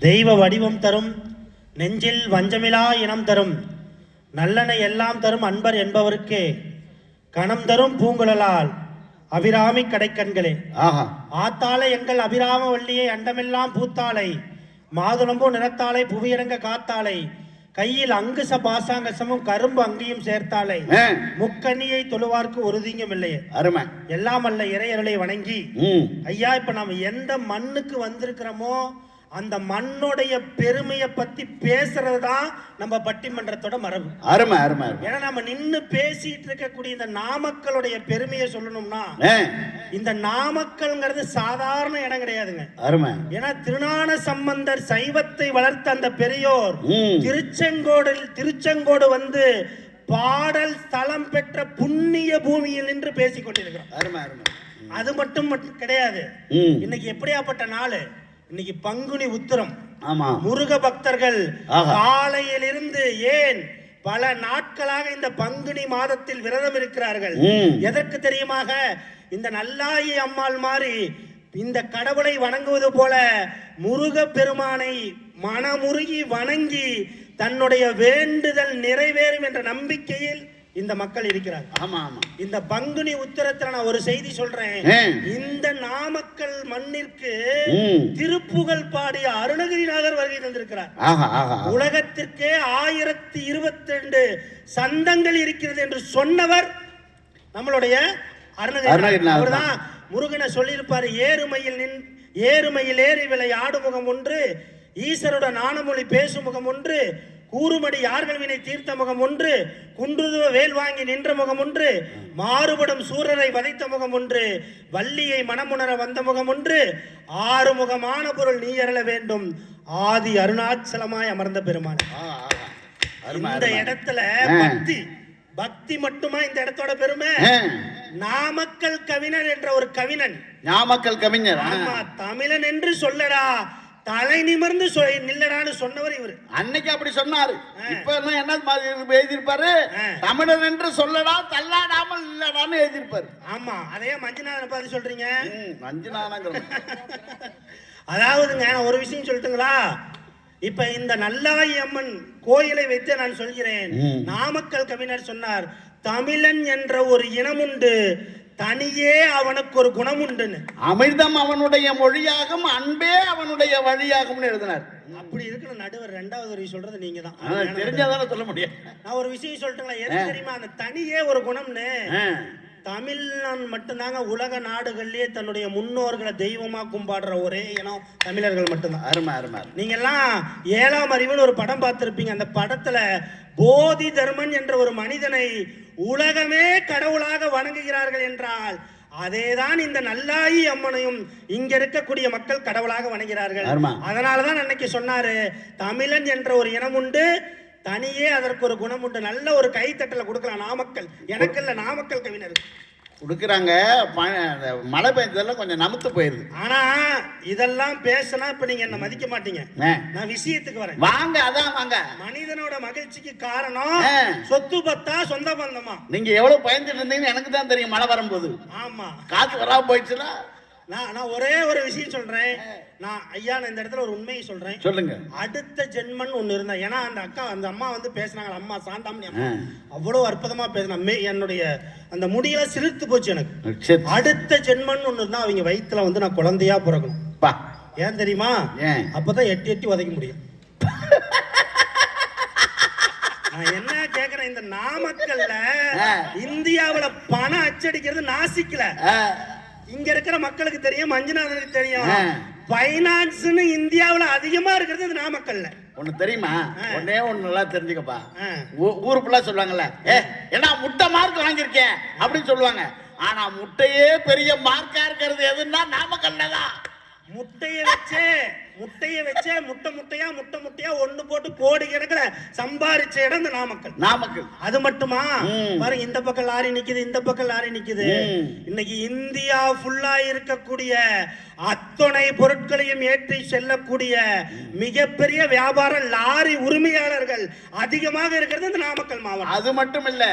தெய்வ வடிவம் தரும் நெஞ்சில் வஞ்சமிலா இனம் தரும் நல்லனை எல்லாம் தரும் அன்பர் என்பவருக்கே கணம் தரும் பூங்குழலால் அபிராமி கடைக்கண்களே. ஆஹா. ஆத்தாளை எங்கள் அபிராம வள்ளியை அண்டமெல்லாம் பூத்தாளை மாதுளம்பூ நிறத்தாளை புவியிறங்க காத்தாளை கையில் அங்குச பாசாங்கசமும் கரும்பு அங்கியும் சேர்த்தாளை ஆ, முக்கண்ணியை தொழுவார்க்கு தீங்கும் இல்லையே. அருமை. எல்லாம் அல்ல இறையருளை வணங்கி ஐயா இப்ப நாம எந்த மண்ணுக்கு வந்திருக்கிறோமோ அந்த மண்ணுடைய பெருமையை பத்தி பேசுறது தான் நம்ம பட்டிமன்றத்தோட மரபு. அருமை அருமை ஏன்னா நம்ம நின்னு பேசிட்டு இருக்கக்கூடிய இந்த நாமக்கலுடைய பெருமையை சொல்லணும்னா இந்த நாமக்கல்ங்கிறது சாதாரண இடம் கிடையாதுங்க. அருமை. ஏன்னா திருஞான சம்பந்தர் சைவத்தை வளர்த்த அந்த பெரியோர் திருச்செங்கோடில் திருச்செங்கோடு வந்து பாடல் ஸ்தலம் பெற்ற புண்ணிய பூமியில் நின்று பேசிக் கொண்டிருக்கிறோம் அருமை அருமை. அது மட்டும் கிடையாது. இன்னைக்கு எப்படியாப்பட்ட நாள்? இன்னைக்கு பங்குனி உத்திரம். ஆமா. முருக பக்தர்கள். காலையிலிருந்து ஏன் பல நாட்களாக இந்த பங்குனி மாதத்தில் விரதம் இருக்கிறார்கள்? எதற்கு தெரியுமாக? இந்த நல்லாயி அம்மாள் மாதிரி இந்த கடவுளை வணங்குவது போல முருக பெருமானை மனமுருகி வணங்கி தன்னுடைய வேண்டுதல் நிறைவேறும் என்ற நம்பிக்கையில் இந்த மக்கள் இருக்கிறார்கள். ஆமா ஆமா. இந்த பங்குனி உத்தரத்துல நான் ஒரு செய்தி சொல்றேன். இந்த நாமக்கல் மண்ணிற்கு திருப்புகழ் பாடிய அருணகிரிநாதர் வருகை தந்திருக்கிறார். உலகத்திற்கே ஆயிரத்தி இருபத்தி ரெண்டு சந்தங்கள் இருக்கிறது என்று சொன்னவர் நம்மளுடைய அருணகிரி அருணகிரிநாதர் அவர்தான் முருகனை சொல்லியிருப்பாரு ஏறுமையில் நின் ஏறுமையில் ஏறி விலை ஆடுமுகம் ஒன்று ஈசரோட நாணமொழி பேசும் முகம் ஒன்று கூறுமடி யார்கள் வினை தீர்த்த முகம் ஒன்று? குன்றுதுவ வேல் வாங்கி நின்ற முகம் ஒன்று? மாறுபடும் சூரரை வதைத்த முகம் ஒன்று? வள்ளியை மனமுணர வந்த முகம் ஒன்று? ஆறு முகமான பொருள் நீ அருள வேண்டும். ஆதி அருணாச்சலமாய் அமர்ந்த பெருமான். இந்த இடத்துல. பக்தி பக்தி மட்டுமா இந்த இடத்தோட பெருமை? நாமக்கல் கவிஞன் என்ற ஒரு கவிஞன். நாமக்கல் கவிஞர். ஆமா தமிழன் என்று சொல்லடா. தலை நிமிர்ந்து நில்லடான்னு சொன்னவர் இவரு. அன்னைக்கு அப்படி சொன்னாரு. இப்ப எல்லாம் என்ன மாதிரி எழுதியிருப்பாரு? ஆ. தமிழன் என்று சொல்லடா தள்ளாடாமல் இல்லடான்னு எழுதியிருப்பாரு. ஆமா அதையே மஞ்சுநாதனை பார்த்து சொல்றீங்க. ம், மஞ்சுநாதங்கிற அதாவதுங்க ஒரு விஷயம் சொல்லட்டுங்களா? இப்ப இந்த நல்லாயி அம்மன் கோயிலை வைத்து நான் சொல்கிறேன். நாமக்கல் கவிஞர் சொன்னார் தமிழன் என்ற ஒரு இனம் உண்டு தனியே அவனுக்கு ஒரு குணம் உண்டுன்னு அமிர்தம் அவனுடைய மொழியாகும் அன்பே அவனுடைய வழியாகும்னு எழுதினார். அப்படி இருக்கிற நடுவர் ரெண்டாவது ஒரு சொல்றது நீங்க தான் தெரிஞ்சாதானே சொல்ல முடியும். நான் ஒரு விஷயம் சொல்லட்டுங்களா எது தெரியுமா? அந்த தனியே ஒரு குணம்னு. தமிழ்நாடு மட்டும்தாங்க உலக நாடுகள்லயே தன்னுடைய முன்னோர்களை தெய்வமா கும்பிடுற ஒரே இனம் தமிழர்கள் மட்டும்தான். அருமை அருமை. நீங்க எல்லாம் ஏழாம் அறிவுன்னு ஒரு படம் பார்த்திருப்பீங்க. அந்த படத்துல போதி தர்மன் என்ற ஒரு மனிதனை உலகமே கடவுளாக வணங்குகிறார்கள் என்றால் அதேதான் இந்த நல்லாயி அம்மனையும் இங்க இருக்கக்கூடிய மக்கள் கடவுளாக வணங்குகிறார்கள். அதனாலதான் அன்னைக்கு சொன்னாரு தமிழன் என்ற ஒரு இனம் உண்டு தனியே அதற்கு ஒரு குணம் உண்டு. நல்ல ஒரு கைத்தட்டல கொடுக்கலாம் நாமக்கல். எனக்கு இல்ல நாமக்கல் கவிஞர். கொடுக்குறாங்க. மழை பெஞ்சதெல்லாம் கொஞ்சம் நமுத்து போயிருது. ஆனா இதெல்லாம் பேசினா இப்ப நீங்க என்ன மதிக்க மாட்டீங்க. நான் விஷயத்துக்கு வரேன். வாங்க அதான் வாங்க. மனிதனோட மகிழ்ச்சிக்கு காரணம். சொத்து பத்தா சொந்த பந்தமா? நீங்க எவ்வளவு பயந்துட்டு இருந்தீங்கன்னு எனக்கு தான் தெரியும் மழை வரும்போது. ஆமா. காத்து வராம போயிடுச்சுன்னா? நான் நான் ஒரே ஒரு விஷயம் சொல்றேன். நான் ஐயா நான் இந்த இடத்துல ஒரு உண்மையை சொல்றேன். சொல்லுங்க. அடுத்த ஜென்மன் ஒண்ணு இருந்தா ஏன்னா அந்த அக்கா அந்த அம்மா வந்து பேசுனாங்க அம்மா சாந்தாமணி அம்மா. ஆ. அவ்வளவு அற்புதமா பேசினா மே என்னுடைய அந்த முடியெல்லாம் சிலிர்த்து போச்சு எனக்கு. அடுத்த ஜென்மன் ஒண்ணு இருந்தா அவங்க வயித்துல வந்து நான் குழந்தையா பிறக்கணும். ஏன் தெரியுமா? அப்பதான் எட்டி எட்டி உதைக்க முடியும். நான் என்ன கேக்குறேன் இந்த நாமக்கல்ல. இந்தியாவுல பணம் அச்சடிக்கிறது நாசிக்கல. இங்க இருக்கிற மக்களுக்கு தெரியும் மஞ்சுநாதனுக்கு தெரியும். பைனான்ஸ்னு இந்தியாவுல அதிகமா இருக்கிறது இது நாமக்கல்ல. ஒண்ணு தெரியுமா? ஒன்னே ஒண்ணு நல்லா தெரிஞ்சுக்கப்பா. ஊரு ஃபுல்லா சொல்லுவாங்கல்ல ஏ ஏன்னா முட்டை மார்க் வாங்கியிருக்கேன் அப்படின்னு சொல்லுவாங்க. ஆனா முட்டையே பெரிய மார்க்கா இருக்கிறது எதுன்னா நாமக்கல்ல தான். முட்டைய வச்சே முட்டையை வச்ச முட்டை முட்டையா முட்டை முட்டையா ஒண்ணு போட்டு கோடி கணக்குல சம்பாரிச்ச இடம் இந்த நாமக்கல். நாமக்கல். அது மட்டுமா? பாருங்க இந்த பக்கம் லாரி நிக்குது இந்த பக்கம் லாரி நிக்குது. இன்னைக்கு இந்தியா ஃபுல்லா இருக்கக்கூடிய அத்தனை பொருட்களையும் ஏற்றி செல்லக்கூடிய மிகப்பெரிய வியாபார லாரி உரிமையாளர்கள் அதிகமாக இருக்கிறது இந்த நாமக்கல் மாவட்டம். அது மட்டும் இல்ல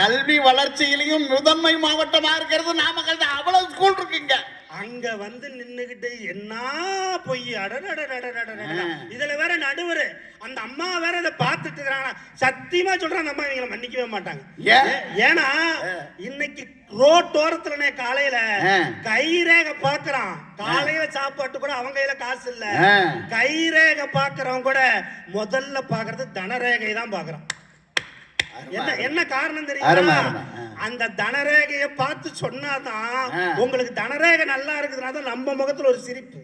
கல்வி வளர்ச்சியிலையும் முதன்மை மாவட்டமா இருக்கிறது நாமக்கல் தான். அவ்வளவு ஸ்கூல் இருக்குங்க. அங்க வந்து நின்னுகிட்டு என்ன பொய் அட இதுல வேற நடுவர் அந்த அம்மா வேற இதை பார்த்துட்டு இருக்கிறாங்க சத்தியமா சொல்றேன் அந்த அம்மா இவங்களை மன்னிக்கவே மாட்டாங்க ஏன்னா இன்னைக்கு ரோட்டோரத்துல காலையில கைரேக பாக்குறான் காலையில சாப்பாட்டு கூட அவங்க கையில காசு இல்ல கைரேக பாக்குறவங்க கூட முதல்ல பாக்குறது தனரேகை தான் பாக்குறான் என்ன என்ன காரணம் தெரியுமா. அந்த தனரேகையை பார்த்து சொன்னாதான். உங்களுக்கு தனரேகை நல்லா இருக்குதுன்னா தான் நம்ம முகத்துல ஒரு சிரிப்பு.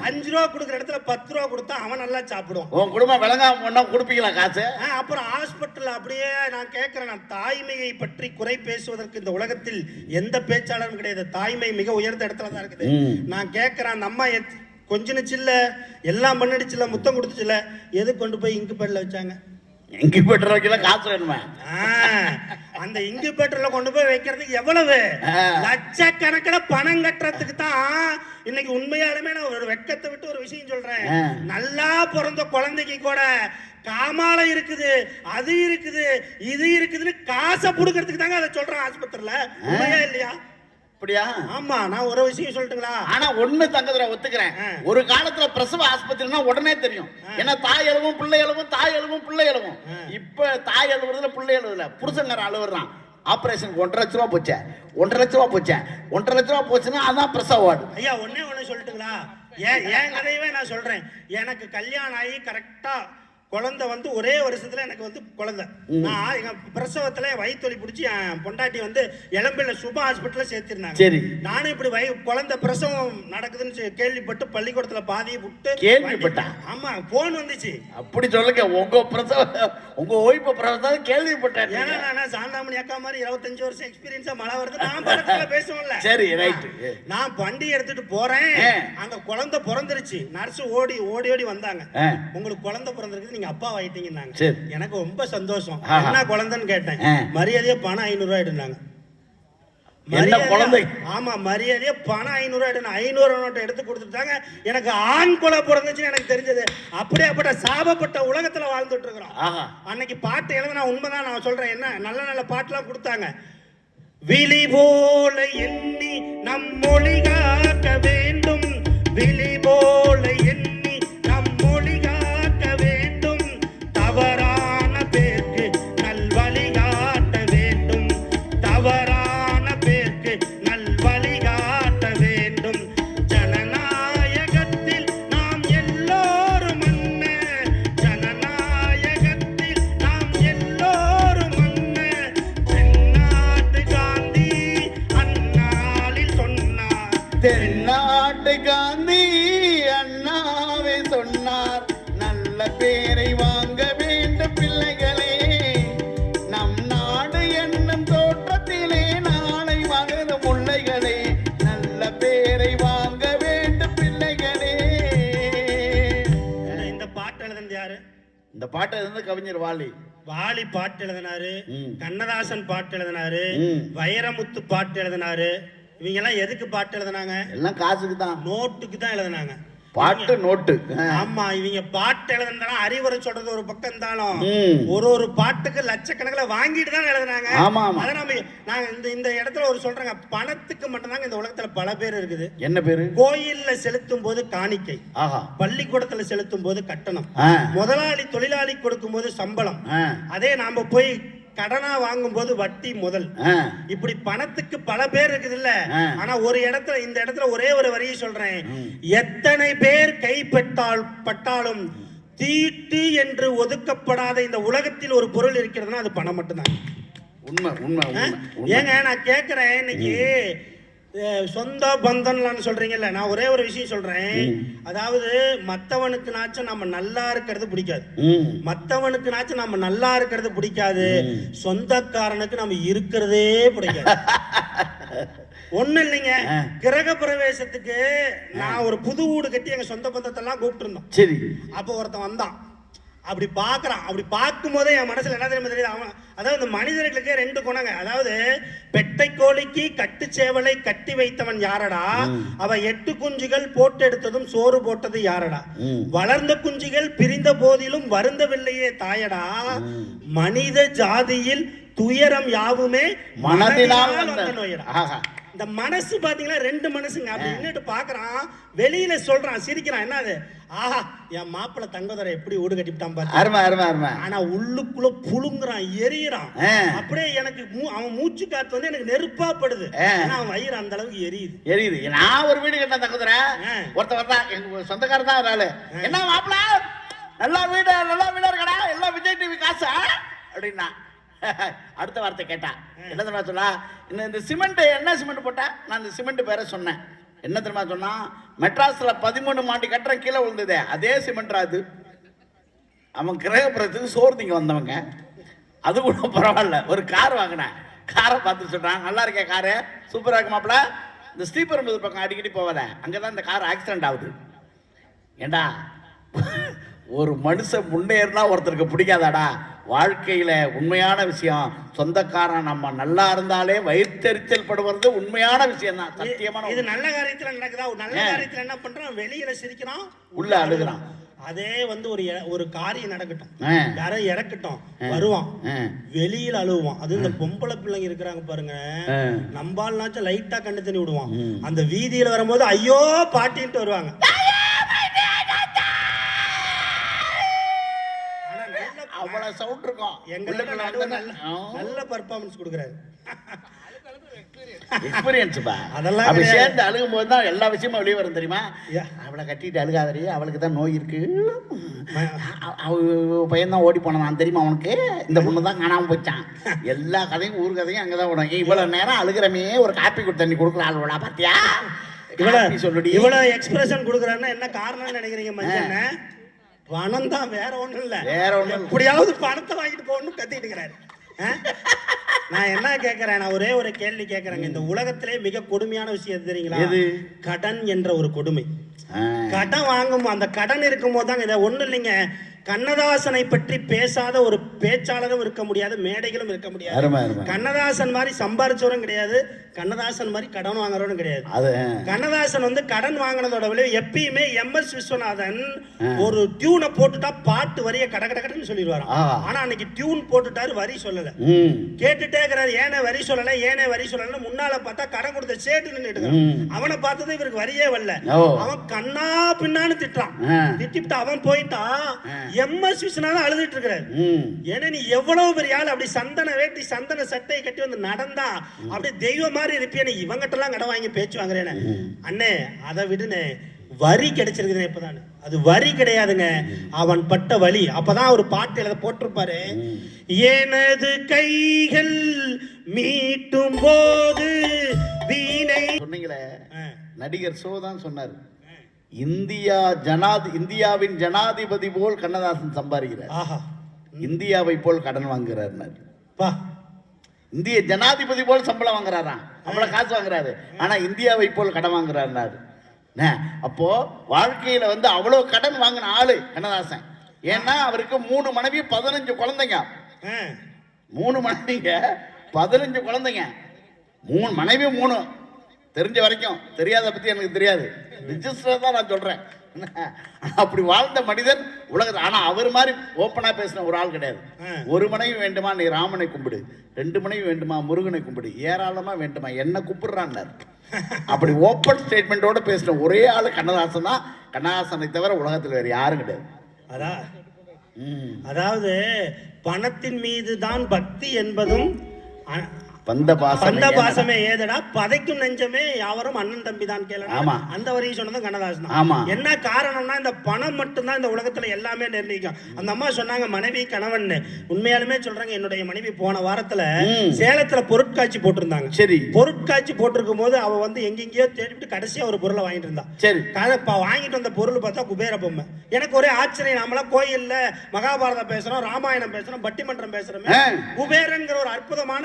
அஞ்சு ரூபா கொடுக்குற இடத்துல பத்து ரூபா கொடுத்தா அவன் நல்லா சாப்பிடுவான். உன் குடும்பம் விளங்காம பண்ணா கொடுப்பீங்களா காசு? அப்புறம் ஹாஸ்பிட்டல் அப்படியே நான் கேட்கிறேன் நான் தாய்மையை பற்றி குறை பேசுவதற்கு இந்த உலகத்தில் எந்த பேச்சாளரும் கிடையாது. தாய்மை மிக உயர்ந்த இடத்துல தான் இருக்குது. நான் கேட்கிறேன் அந்த அம்மா எத்- கொஞ்சினுச்சுல்ல எல்லாம் பண்ணிடுச்சுல முத்தம் கொடுத்துச்சுல எது கொண்டு போய் இங்கு பேட்ல வச்சாங்க? இங்க பெட்ரோல் வைக்கல காசு வேணுமே. அந்த இங்கு பேட்டர்ல கொண்டு போய் வைக்கிறதுக்கு எவ்வளவு. லட்சக்கணக்கில் பணம் கட்டுறதுக்கு தான் இன்னைக்கு உண்மையாலுமே நான் ஒரு வெட்கத்தை விட்டு ஒரு விஷயம் சொல்றேன். நல்லா பிறந்த குழந்தைக்கு கூட காமாலை இருக்குது அது இருக்குது இது இருக்குதுன்னு காசை புடுக்கிறதுக்கு தாங்க அதை சொல்றேன் ஆஸ்பத்திரியில. உண்மையா இல்லையா? அப்படியா? ஆமா நான் ஒரு விஷயம் சொல்லட்டுங்களா? ஆனா ஒண்ணு தங்கதுரை ஒத்துக்கிறேன். ஒரு காலத்துல பிரசவ ஆஸ்பத்திரினா உடனே தெரியும். ஏன்னா தாய் எழுவும் பிள்ளை எழுவும் தாய் எழுவும் பிள்ளை எழுவும். இப்ப தாய் எழுவுறதுல பிள்ளை எழுதுல புருஷங்கார அழுவுறான். ஆபரேஷனுக்கு ஒன்றரை லட்ச ரூபா போச்சே. ஒன்றரை லட்ச ரூபா போச்சே. ஒன்றரை லட்ச ரூபா போச்சுன்னா அதான் பிரசவ வார்டு. ஐயா ஒண்ணே ஒண்ணு சொல்லட்டுங்களா? ஏன் என் கதையவே நான் சொல்றேன். எனக்கு கல்யாணம் ஆகி கரெக்டா குழந்தை வந்து ஒரே வருஷத்துல எனக்கு வந்து குழந்தை. நான் எங்க பிரசவத்துல வயிற்றுவலி பிடிச்சி என் பொண்டாட்டி வந்து எலம்பில சுப ஹாஸ்பிட்டல்ல சேர்த்திருந்தாங்க. சரி. நானும் இப்படி வய குழந்தை பிரசவம் நடக்குதுன்னு கேள்விப்பட்டு பள்ளிக்கூடத்துல பாதியை விட்டு கேள்விப்பட்டா? ஆமா போன் வந்துச்சு. அப்படி சொல்லுங்க உங்க பிரசவ உங்க ஓய்வு பிரசவத்தான் கேள்விப்பட்டேன் ஏன்னா நான் சாந்தாமணி அக்கா மாதிரி இருபத்தஞ்சு வருஷம் எக்ஸ்பீரியன்ஸா மழை வருது நான் பக்கத்துல பேசுவோம்ல சரி, right. நான் வண்டி எடுத்துட்டு போறேன். அங்க குழந்தை பிறந்துருச்சு. நர்ஸ் ஓடி ஓடி ஓடி வந்தாங்க. உங்களுக்கு குழந்தை பிறந்திருக்குது நீங்க அப்பா ஆயிட்டீங்கன்னாங்க. எனக்கு ரொம்ப சந்தோஷம். என்ன குழந்தைன்னு கேட்டேன். மரியாதையா பணம் ஐநூறு ரூபாய் எடுனாங்க. குழந்தை? ஆமா மரியாதையா பணம் ஐநூறு ரூபாய் ஐநூறு நோட்டை எடுத்து கொடுத்துட்டாங்க. எனக்கு ஆண் குலை பிறந்துச்சுன்னு எனக்கு தெரிஞ்சது. அப்படியேப்பட்ட சாபப்பட்ட உலகத்துல வாழ்ந்துட்டு இருக்கிறோம் அன்னைக்கு பாட்டு எழுதுனா உண்மைதான் நான் சொல்றேன். என்ன? நல்ல நல்ல பாட்டுலாம் கொடுத்தாங்க. விழி போல எண்ணி நம் மொழி காக்க வேண்டும். விழி போல பாட்டை இருந்து கவிஞர் வாலி. வாலி பாட்டு எழுதினாரு. கண்ணதாசன் பாட்டு எழுதினாரு. வைரமுத்து பாட்டு எழுதினாரு. இவங்க எல்லாம் எதுக்கு பாட்டு எழுதினாங்க? எல்லாம் காசுக்கு தான். நோட்டுக்கு தான் எழுதினாங்க. பாட்டு நோட்டு. ஆமா இவங்க பாட்டு எழுதுனாலும் அறிவுரை சொல்றது ஒரு பக்கம் இருந்தாலும். ஒரு ஒரு பாட்டுக்கு லட்சக்கணக்கில் வாங்கிட்டு தான் எழுதுனாங்க ஆமா, ஆமா. அதை நம்ம நாங்க இந்த இந்த இடத்துல ஒரு சொல்றாங்க பணத்துக்கு மட்டும்தாங்க இந்த உலகத்துல பல பேர் இருக்குது என்ன பேரு கோயில்ல செலுத்தும் போது காணிக்கை ஆஹா பள்ளிக்கூடத்துல செலுத்தும் போது கட்டணம். முதலாளி தொழிலாளி கொடுக்கும் போது சம்பளம். அதே நாம போய் கடனா வாங்கும் போது வட்டி முதல். இப்படி பணத்துக்கு பல பேர் இருக்குது இல்ல. ஆனா ஒரு இடத்துல இந்த இடத்துல ஒரே ஒரு வரியை சொல்றேன். எத்தனை பேர் கைப்பட்டால் பட்டாலும் தீட்டு என்று ஒதுக்கப்படாத இந்த உலகத்தில் ஒரு பொருள் இருக்கிறதுனா அது பணம் மட்டும்தான். உண்மை உண்மை ஏங்க நான் கேக்குறேன் இன்னைக்கு சொந்த பந்தம்லாம் சொல்றீங்கல்ல நான் ஒரே ஒரு விஷயம் சொல்றேன். அதாவது மத்தவனுக்கு நாச்சும் நம்ம நல்லா இருக்கிறது பிடிக்காது. மத்தவனுக்கு நாச்சும் நம்ம நல்லா இருக்கிறது பிடிக்காது. சொந்தக்காரனுக்கு நம்ம இருக்கிறதே பிடிக்காது. ஒண்ணு இல்லைங்க. கிரக பிரவேசத்துக்கு நான் ஒரு புது வீடு கட்டி எங்க சொந்த பந்தத்தெல்லாம் கூப்பிட்டு இருந்தோம் சரி. அப்போ ஒருத்தன் வந்தான். அப்படி பார்க்கறான். அப்படி பார்க்கும் போதே என் மனசுல என்ன தெரியுமா தெரியுது? அவன் அதாவது இந்த மனிதர்களுக்கு ரெண்டு குணங்க. அதாவது பெட்டை கோழிக்கு கட்டு சேவலை கட்டி வைத்தவன் யாரடா? அவ எட்டு குஞ்சுகள் போட்டு எடுத்ததும் சோறு போட்டது யாரடா. வளர்ந்த குஞ்சுகள் பிரிந்த போதிலும் வருந்தவில்லையே தாயடா. மனித ஜாதியில் துயரம் யாவுமே மனதினால் வந்த நோயடா. இந்த மனசு பாத்தீங்களா ரெண்டு மனசுங்க. அப்படி நின்னுட்டு பாக்குறான் வெளியில சொல்றான் சிரிக்கிறான். என்னது? ஆஹா என் மாப்பிள்ளை தங்கதரை எப்படி வீடு கட்டிவிட்டான் பாத்து அருமை அருமை அருமை. ஆனா உள்ளுக்குள்ள புழுங்குறான் எரியுறான். அப்படியே எனக்கு மூ- அவன் மூச்சு காத்து வந்து எனக்கு நெருப்பா படுது. அவன் வயிறு அந்த அளவுக்கு எரியுது. எரியுது. நான் ஒரு வீடு கட்டின தகுதுற ஆ. ஒருத்தவர் தான் எங்க சொந்தக்காரர் தான் ஒரு ஆளு என்ன மாப்பிள? நல்லா வீடு நல்லா வீடா இருக்கடா? எல்லாம் விஜய் டிவி காசா? அப்படின்னா அடுத்த வார்த்தை கேட்டா. என்ன தெரியுமா சொன்னா? இந்த இந்த சிமெண்ட் என்ன சிமெண்ட் போட்டா? நான் இந்த சிமெண்ட் பேரை சொன்னேன். என்ன தெரியுமா சொன்னா? மெட்ராஸ்ல பதிமூணு மாண்டி கட்டுற கீழே விழுந்ததே. அதே சிமெண்ட்ரா அது? அவன் கிரகப்புறத்துக்கு சோறு திங்க வந்தவங்க. அது கூட பரவாயில்ல. ஒரு கார் வாங்கினேன். காரை பார்த்து சொல்றான் நல்லா இருக்கே காரு? சூப்பராக இருக்கு மாப்பிள. இந்த ஸ்லீப்பர் பக்கம் அடிக்கடி போவாத அங்கதான் இந்த கார் ஆக்சிடென்ட் ஆகுது. ஏண்டா? ஒரு மனுஷன் முன்னேறினா ஒருத்தருக்கு பிடிக்காதாடா? வாழ்க்கையில உண்மையான விஷயம். சொந்தக்காரன் நம்ம நல்லா இருந்தாலே வயிற்றெரிச்சல் படுவது உண்மையான விஷயம் தான் சத்தியமான இது. நல்ல காரியத்துல நடக்குதா? ஒரு நல்ல. காரியத்துல என்ன பண்றான் வெளியில சிரிக்கிறான். உள்ள அழுகுறான். அதே வந்து ஒரு ஒரு காரியம் நடக்கட்டும். யாரோ இறக்கட்டும். வருவான். வெளியில அழுவான் அது இந்த பொம்பளை பிள்ளைங்க இருக்கிறாங்க பாருங்க. நம்பால்னாச்சும் லைட்டா கண்ணு தண்ணி விடுவான். அந்த வீதியில வரும்போது ஐயோ பாட்டின்ட்டு வருவாங்க ஆனா நல்ல அவ்வளவு சவுண்ட் இருக்கும். எங்களுக்கு நல்ல பர்ஃபார்மன்ஸ் கொடுக்குறாரு. எக்ஸ்பீரியன்ஸ் பா. அதெல்லாம் அப்படி. சேர்ந்து அழுகும் போது தான் எல்லா விஷயமும் வெளியே வரும் தெரியுமா. அவளை கட்டிட்டு அழுகாதடி அவளுக்கு தான் நோய் இருக்கு. அவ- பையன் தான் ஓடி போனான் தெரியுமா அவனுக்கு இந்த பொண்ணு தான் காணாம போச்சான். எல்லா கதையும் ஊர் கதையும் அங்கதான் ஓடும். ஏய், இவ்வளவு நேரம் அழுகிறமே ஒரு காப்பி கொடுத்து தண்ணி ஆளுவலா பாத்தியா? காப்பி இவ்வளவு சொல்லுடி. இவ்வளவு எக்ஸ்பிரஷன் கொடுக்குறாருன்னா என்ன காரணம்னு நினைக்கிறீங்க பணம் தான் வேற ஒண்ணும் இல்ல வேற ஒண்ணும். எப்படியாவது பணத்தை வாங்கிட்டு போகணும்னு கத்திட்டு இருக்கிறாரு? நான் என்ன கேட்கிறேன் நான் ஒரே ஒரு கேள்வி கேட்கறேங்க இந்த உலகத்திலே மிக கொடுமையான விஷயம் தெரியுங்களா? கடன் என்ற ஒரு கொடுமை. கடன் வாங்கும் அந்த கடன் இருக்கும் போது தாங்க இதை ஒண்ணும் இல்லைங்க கண்ணதாசனை பற்றி பேசாத ஒரு பேச்சாளரும் இருக்க முடியாது மேடைகளும் இருக்க முடியாது. கண்ணதாசன் மாதிரி சம்பாரிச்சவரும் கிடையாது கண்ணதாசன் மாதிரி கடன் வாங்குறவரும் கிடையாது. கண்ணதாசன் வந்து கடன் வாங்கினதோட விளைவு எப்பயுமே எம் எஸ் விஸ்வநாதன் ஒரு டியூனை போட்டுட்டா பாட்டு வரிய கட கட கடன்னு சொல்லிடுவாராம். ஆ. ஆனா அன்னைக்கு டியூன் போட்டுட்டாரு வரி சொல்லல. கேட்டுட்டே இருக்கிறாரு ஏனே வரி சொல்லல ஏனே வரி சொல்லலன்னு முன்னால பார்த்தா கடன் கொடுத்த சேட்டு நின்னுட்டு ம். அவனை பார்த்தது இவருக்கு வரியே வரல. அவன் கண்ணா பின்னான்னு திட்டுறான். ஆ. திட்டிவிட்டு அவன் போயிட்டான் எம் எஸ் விஸ்வநாதன் அழுதுட்டு இருக்கிறாரு. ஏன்னா நீ எவ்வளவு பெரிய ஆள்? அப்படி சந்தன வேட்டி சந்தன சட்டையை கட்டி வந்து நடந்தா அப்படியே தெய்வம் மாதிரி இருப்பியே? இவங்கிட்ட எல்லாம் கடன் வாங்கி பேச்சு வாங்குறேன்னு. அண்ணே அதை விடுனே. வரி கிடைச்சிருக்குதுன்னு இப்பதான். அது வரி கிடையாதுங்க. அவன் பட்ட வலி. அப்பதான் ஒரு பாட்டு எழுத போட்டிருப்பாரு. எனது கைகள் மீட்டும் போது வீணை சொன்னீங்களே. நடிகர் சோ தான் சொன்னார். இந்தியா ஜனாதி இந்தியாவின் ஜனாதிபதி போல் கண்ணதாசன் சம்பாதிக்கிறார். ஆஹா. இந்தியாவை போல் கடன் வாங்குறார் பா இந்திய ஜனாதிபதி போல் சம்பளம் வாங்குறாராம். அவ்வளவு காசு வாங்குறாரு. ஆனா இந்தியாவை போல் கடன் வாங்குறாருனாரு? அப்போ வாழ்க்கையில வந்து அவ்வளவு கடன் வாங்கின ஆளு கண்ணதாசன். ஏன்னா அவருக்கு மூணு மனைவி பதினஞ்சு குழந்தைங்க. ஆ, ஆமூணு மனைவிங்க பதினஞ்சு குழந்தைங்க. மூணு மனைவி மூணு தெரிஞ்ச வரைக்கும் தெரியாத பத்தி எனக்கு தெரியாது. ரிஜிஸ்டர் தான் நான் சொல்றேன். அப்படி வாழ்ந்த மனிதன் உலகத்தில் ஆனா அவர் மாதிரி ஓப்பனா பேசின ஒரு ஆள் கிடையாது. ஒரு மனைவி வேண்டுமா? நீ ராமனை கும்பிடு. ரெண்டு மனைவி வேண்டுமா? முருகனை கும்பிடு. ஏராளமா வேண்டுமா? என்ன கும்பிடுறான்னார் அப்படி ஓப்பன் ஸ்டேட்மெண்டோட பேசின ஒரே ஆளு கண்ணதாசன் தான். கண்ணதாசனை தவிர உலகத்தில் வேற யாரும் கிடையாது. அதான் ம். அதாவது பணத்தின் மீது தான் பக்தி என்பதும் பந்த பாசம் பந்த பாசமே ஏதடா? பதைக்கும் நெஞ்சமே யாவரும் அண்ணன் தம்பி தான் கேள ஆமா. அந்த வரியை சொன்னதும் கண்ணதாசன் ஆமா. என்ன காரணம்னா இந்த பணம் மட்டும்தான் இந்த உலகத்துல எல்லாமே நிர்ணயிக்கும். அந்த அம்மா சொன்னாங்க மனைவி கணவன் உண்மையாலுமே சொல்றாங்க என்னுடைய மனைவி போன வாரத்துல. சேலத்துல பொருட்காட்சி போட்டிருந்தாங்க. சரி. பொருட்காட்சி போட்டிருக்கும் போது அவ வந்து எங்கெங்கேயோ தேடிட்டு கடைசியா ஒரு பொருளை வாங்கிட்டு இருந்தா. சரி. வாங்கிட்டு வந்த பொருள் பார்த்தா குபேர பொம்மை. எனக்கு ஒரே ஆச்சரியம் நாமெல்லாம் கோயில்ல மகாபாரதம் பேசுறோம் ராமாயணம் பேசுறோம் பட்டிமன்றம் பேசுறோமே. ஆ. குபேரன்கிற ஒரு அற்புதமான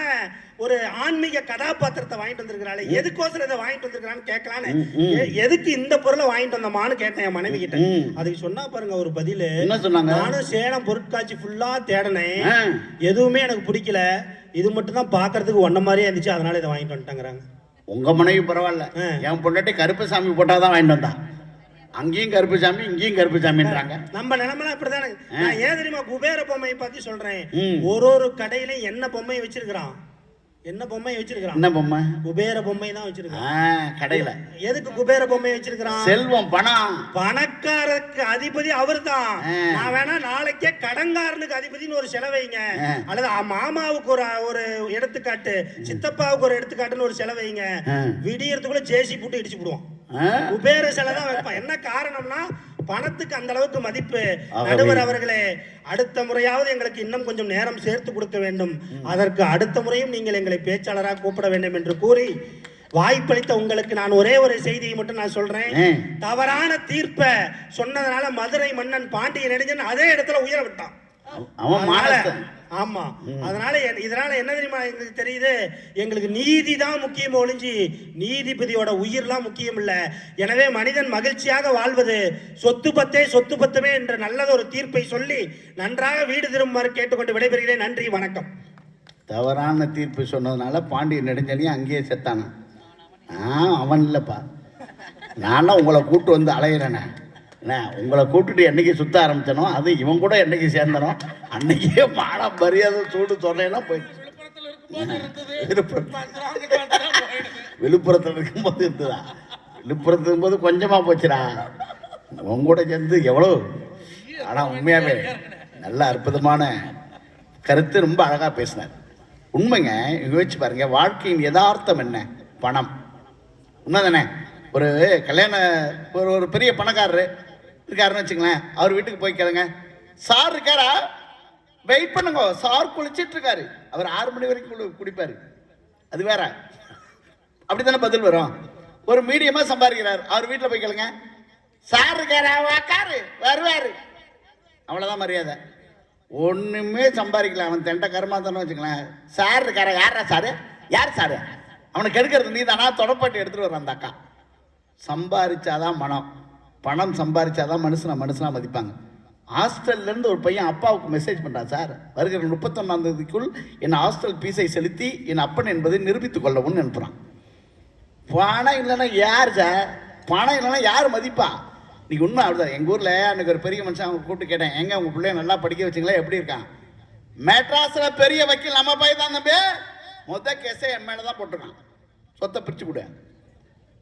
ஒரு ஆன்மீக கதாபாத்திரத்தை வாங்கிட்டு வந்திருக்கிறாளே எதுக்கோசரம் இதை வாங்கிட்டு வந்திருக்கிறான்னு கேட்கலான்னு? எதுக்கு இந்த பொருளை வாங்கிட்டு வந்தமான்னு கேட்டேன் என் மனைவி கிட்ட. அதுக்கு சொன்னா பாருங்க ஒரு பதிலு. என்ன சொன்னாங்க? நானும் சேலம் பொருட்காட்சி ஃபுல்லா தேடினேன். எதுவுமே எனக்கு பிடிக்கல. இது மட்டும் தான் பாக்குறதுக்கு ஒன்ன மாதிரியே இருந்துச்சு அதனால இதை வாங்கிட்டு வந்துட்டாங்கிறாங்க. உங்க மனைவி பரவாயில்ல. என் பொண்டாட்டி கருப்புசாமி போட்டாதான் வாங்கிட்டு வந்தான் அங்கேயும் கருப்புசாமி இங்கேயும் கருப்புசாமின்றாங்க. நம்ம நிலைமைலாம் இப்படிதானே. நான் ஏன் தெரியுமா குபேர பொம்மையை பத்தி சொல்றேன். ஒரு ஒரு கடையில என்ன பொம்மையை வச்சிருக்கிறான்? என்ன பொம்மை வச்சிருக்கான் என்ன பொம்மை? குபேர பொம்மை தான் வச்சிருக்கான் கடையில. எதுக்கு குபேர பொம்மை வச்சிருக்கான் செல்வம் பணம். பணக்காரருக்கு அதிபதி அவர்தான். ஆ. நான் வேணா நாளைக்கே கடன்காரனுக்கு அதிபதினு ஒரு செலவைங்க. அல்லது மாமாவுக்கு ஒரு ஒரு எடுத்துக்காட்டு சித்தப்பாவுக்கு ஒரு எடுத்துக்காட்டுன்னு ஒரு செலவைங்க. விடியறதுக்குள்ள ஜேசி போட்டு இடிச்சு போடுவோம் ஆ? குபேர சிலை தான் வைப்பான். என்ன காரணம்னா பணத்துக்கு அந்த அளவுக்கு மதிப்பு. நடுவர் அவர்களே அடுத்த முறையாவது எங்களுக்கு இன்னும் கொஞ்சம் நேரம் சேர்த்து கொடுக்க வேண்டும் அதற்கு அடுத்த முறையும் நீங்கள் எங்களை பேச்சாளராக கூப்பிட வேண்டும் என்று கூறி வாய்ப்பளித்த உங்களுக்கு நான் ஒரே ஒரு செய்தியை மட்டும் நான் சொல்றேன். தவறான தீர்ப்பை சொன்னதுனால மதுரை மன்னன் பாண்டிய நெடுஞ்சன் அதே இடத்துல உயர விட்டான் அவன் ஆமா. அதனால இதனால என்ன தெரியுமா எங்களுக்கு தெரியுது? எங்களுக்கு நீதி தான் முக்கியம் ஒழிஞ்சு நீதிபதியோட உயிர்லாம் முக்கியம் இல்ல. எனவே மனிதன் மகிழ்ச்சியாக வாழ்வது சொத்து பத்தே சொத்து பத்துமே என்ற நல்லதொரு தீர்ப்பை சொல்லி நன்றாக வீடு திரும்புமாறு கேட்டுக்கொண்டு விடைபெறுகிறேன். நன்றி வணக்கம். தவறான தீர்ப்பு சொன்னதுனால பாண்டிய நெடுஞ்சலியும் அங்கேயே செத்தானான் ஆ அவன் இல்லைப்பா. நானும் உங்களை கூட்டு வந்து அலையிறேனே. என்ன உங்களை கூட்டுட்டு என்னைக்கு சுத்த ஆரம்பிச்சனோ அது இவன் கூட என்னைக்கு சேர்ந்தனோ அன்னைக்கே மானம் மரியாதை சூடு தொல்லையெல்லாம் போயிடுச்சு. விழுப்புரத்தில் இருக்கும்போது இருந்ததா? விழுப்புரத்தில் இருக்கும்போது கொஞ்சமா போச்சுடா. உன் கூட சேர்ந்து எவ்வளோ? ஆனால் உண்மையாவே நல்ல அற்புதமான கருத்து ரொம்ப அழகா பேசினார். உண்மைங்க யோசிச்சு பாருங்க வாழ்க்கையின் யதார்த்தம் என்ன? பணம். உண்மைதானே? ஒரு கல்யாண ஒரு ஒரு பெரிய பணக்காரரு இருக்காருன்னு வச்சுங்களேன் அவர் வீட்டுக்கு போய் கேளுங்க. சார் இருக்காரா? வெயிட் பண்ணுங்க. சார் குளிச்சிட்டு இருக்காரு. அவர் ஆறு மணி வரைக்கும் குளி- குடிப்பாரு அது வேற. அப்படித்தானே பதில் வரும்? ஒரு மீடியமா சம்பாதிக்கிறார். அவர் வீட்டில் போய் கேளுங்க. சார் இருக்காரா? வாக்காரு வருவாரு. அவ்வளோதான் மரியாதை. ஒன்றுமே சம்பாதிக்கல. அவன் தெண்ட கருமா தானே வச்சுக்கலாம் சார் இருக்காரா? யாரா சாரு? யார் சாரு? அவனுக்கு எடுக்கிறது நீ தானா தொடப்பாட்டி எடுத்துகிட்டு வர்றான் அந்த அக்கா. சம்பாதிச்சாதான் மனம். பணம் சம்பாரிச்சாதான் மனுஷனை மனுஷனாக மதிப்பாங்க. ஹாஸ்டல்லேருந்து ஒரு பையன் அப்பாவுக்கு மெசேஜ் பண்ணுறான் சார் வருகிற முப்பத்தொன்னாம் தேதிக்குள் என் ஹாஸ்டல் ஃபீஸை செலுத்தி என் அப்பன் என்பதை நிரூபித்துக் கொள்ளவும் அனுப்புறான். பணம் இல்லைன்னா யார் சார்? பணம் இல்லைன்னா யார் மதிப்பா? நீங்க உண்மை அப்படிதான். எங்கள் ஊரில் அன்னைக்கு ஒரு பெரிய மனுஷன் அவங்க கூப்பிட்டு கேட்டேன் எங்கே உங்கள் பிள்ளைய நல்லா படிக்க வச்சிங்களா? எப்படி இருக்கான்? மெட்ராஸில் பெரிய வக்கீல் நம்ம பையன் தான் தம்பி. மொத்த கேஸே என் மேலே தான் போட்டிருக்கான். சொத்தை பிரிச்சு கொடு.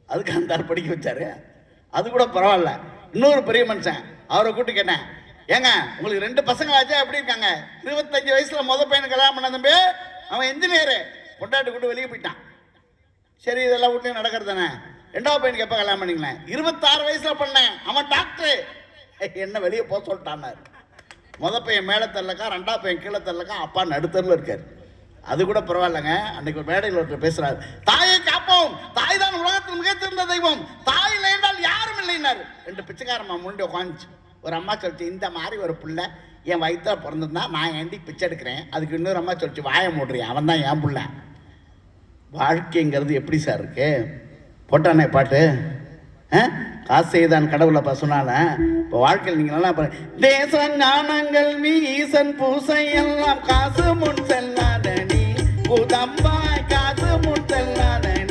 அதுக்கு அந்த படிக்க வச்சாரு. அது கூட பரவாயில்ல. இன்னொரு பெரிய மனுஷன். அவரை கூப்பிட்டு கேட்டேன் ஏங்க உங்களுக்கு ரெண்டு பசங்க ஆச்சா எப்படி இருக்காங்க? இருபத்தஞ்சு வயசுல முத பையனுக்கு கல்யாணம் பண்ண தம்பி அவன் இன்ஜினியரு பொண்டாட்டி கூட்டு வெளியே போயிட்டான். சரி இதெல்லாம் வீட்லயும் நடக்கிறது தானே? ரெண்டாவது பையனுக்கு எப்போ கல்யாணம் பண்ணிங்களேன் இருபத்தாறு வயசுல பண்ணேன். அவன் டாக்டர் என்ன வெளியே போக சொல்லிட்டான்னாரு. முத பையன் மேலே தெரிலக்கா ரெண்டாவது பையன் கீழே தெரிலக்கா அப்பா நடுத்தரில் இருக்காரு. அது கூட பரவாயில்லைங்க. அன்னைக்கு ஒரு மேடையில் ஒருத்தர் பேசுறாரு. தாயை காப்போம். தாய் தான் உலகத்தில் மிகச்சிறந்த தெய்வம். தாய் இல்லை என்றால் யாரும் இல்லைன்னாரு. ரெண்டு பிச்சைக்காரம்மா முன்னாடி உட்காந்துச்சு ஒரு அம்மா சொல்லிச்சு இந்த மாதிரி ஒரு பிள்ளை என் வயிற்றில் பிறந்திருந்தா நான் ஏண்டி பிச்சை எடுக்கிறேன். அதுக்கு இன்னொரு அம்மா சொல்லிச்சு வாயை மூடுறேன் அவன் தான் என் பிள்ளை. வாழ்க்கைங்கிறது எப்படி சார் இருக்கு? போட்டானே பாட்டு. ஆ? காசே தான் கடவுளப்பா சொன்னால. இப்போ வாழ்க்கையில் நீங்கள் நல்லா பாருங்க தேச ஞானங்கள் நீ ஈசன் பூசை எல்லாம் காசு முன் செல்லாதடி. குதம்பாய் காசு முன் செல்லாதடி.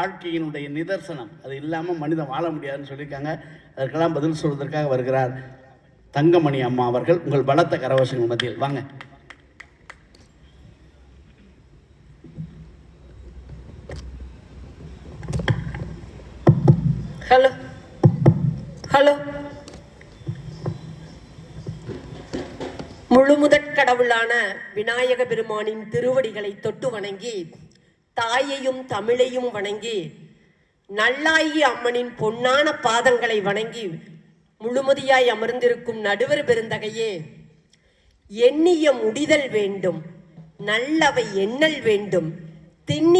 வாழ்க்கையினுடைய நிதர்சனம். அது இல்லாமல் மனிதன் வாழ முடியாதுன்னு சொல்லியிருக்காங்க. அதற்கெல்லாம் பதில் சொல்வதற்காக வருகிறார் தங்கமணி அம்மா அவர்கள். உங்கள் பலத்த கரவசங்கள் மத்தியில். வாங்க. ஹலோ. ஹலோ. முழுமுதற் கடவுளான விநாயக பெருமானின் திருவடிகளை தொட்டு வணங்கி தாயையும் தமிழையும் வணங்கி நல்லாயி அம்மனின் பொன்னான பாதங்களை வணங்கி முழுமதியாய் அமர்ந்திருக்கும் நடுவர் பெருந்தகையே எண்ணிய முடிதல் வேண்டும் நல்லவை எண்ணல் வேண்டும் திண்ணி